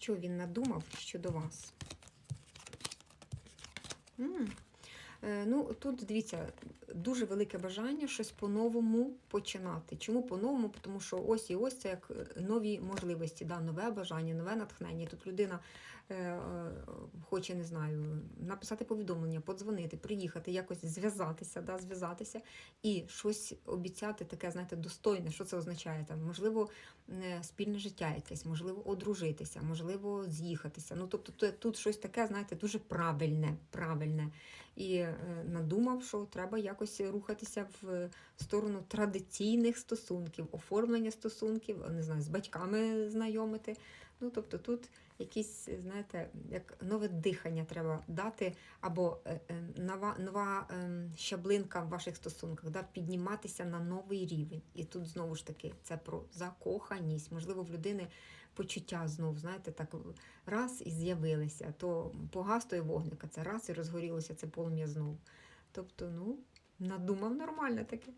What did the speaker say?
що він надумав щодо вас. М. Ну, тут дивіться, дуже велике бажання щось по-новому починати. Чому по-новому? Тому що ось і ось це як е, нові можливості, да, нове бажання, нове натхнення. Тут людина е, е, хоче, не знаю, написати повідомлення, подзвонити, приїхати, якось зв'язатися, да, зв'язатися і щось обіцяти таке, знаєте, достойне. Що це означає? Там, можливо, е, спільне життя якесь, можливо, одружитися, можливо, з'їхатися. Ну, тобто тут, щось таке, знаєте, дуже правильне, правильне. І е, надумав, що треба якось рухатися в сторону традиційних стосунків, оформлення стосунків, не знаю, з батьками знайомити. Ну, тобто тут якісь, знаєте, як нове дихання треба дати, або е, е, нова, нова ем, щаблинка в ваших стосунках, да, підніматися на новий рівень. І тут знову ж таки це про закоханість. Можливо, в людини почуття знов, знаєте, так раз і з'явилися. То погас той вогник, а це раз і розгорілося це полум'я знов. Тобто, ну, надумав нормально таке.